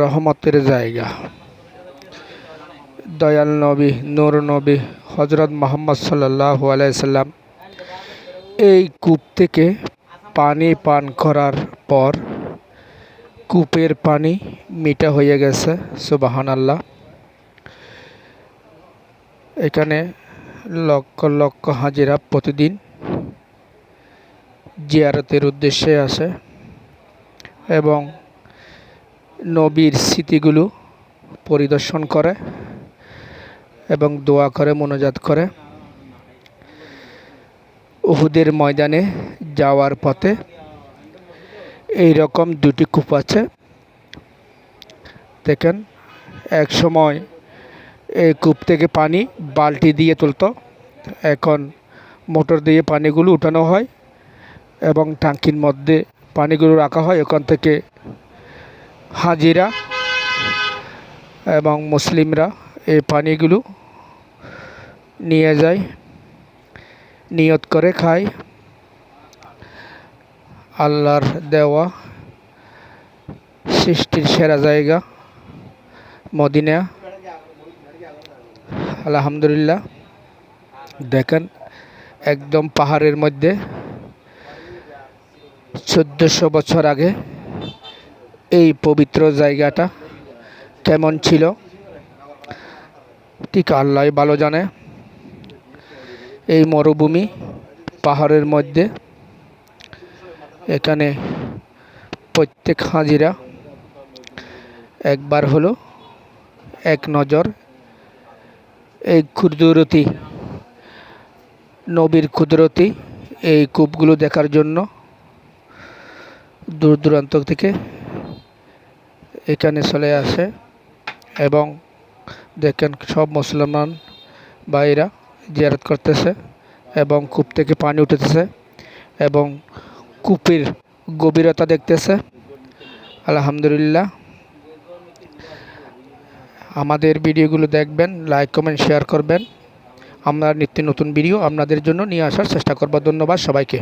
রহমতের জায়গা। দয়াল নবী, নূর নবী হজরত মোহাম্মদ সাল্লাহ আলাইসাল্লাম এই কূপ থেকে পানি পান করার পর কূপের পানি মিঠা হয়ে গেছে সুবাহান আল্লাহ এখানে লক্ষ লক্ষ হাজিরা প্রতিদিন জিয়ারতের উদ্দেশ্যে আসে এবং নবীর স্মৃতিগুলো পরিদর্শন করে এবং দোয়া করে, মনোজাত করে। উহুদের ময়দানে যাওয়ার পথে এই রকম দুটি কূপ আছে। দেখেন, এক সময় এই কূপ থেকে পানি বালতি দিয়ে তুলতো। এখন মোটর দিয়ে পানিগুলো উঠানো হয় এবং ট্যাঙ্কির মধ্যে পানিগুলো রাখা হয়। ওখান থেকে হাজিরা এবং মুসলিমরা এই পানিগুলো নিয়ে যায়, নিয়ত করে খায়। আল্লাহর দেওয়া সৃষ্টির সেরা জায়গা মদিনা। আলহামদুলিল্লাহ, দেখেন একদম পাহাড়ের মধ্যে চোদ্দোশো বছর আগে এই পবিত্র জায়গাটা কেমন ছিল? ঠিক আল্লাহ ভালো জানে। এই মরুভূমি পাহাড়ের মধ্যে। এখানে প্রত্যেক হাজিরা একবার হলো এক নজর। এই ক্ষুদ্রতি নবীর ক্ষুদ্রতি এই কূপগুলো দেখার জন্য দূর দূরান্ত থেকে এখানে চলে আসে এবং দেখেন সব মুসলমান ভাইরা জিয়ারত করতেছে এবং কূপ থেকে পানি উঠতেছে এবং কূপের গভীরতা দেখতেছে। আলহামদুলিল্লাহ। আমাদের ভিডিওগুলো দেখবেন লাইক কমেন্ট শেয়ার করবেন। আমরা নিত্য নতুন ভিডিও আপনাদের জন্য নিয়ে আসার চেষ্টা করব। ধন্যবাদ সবাইকে।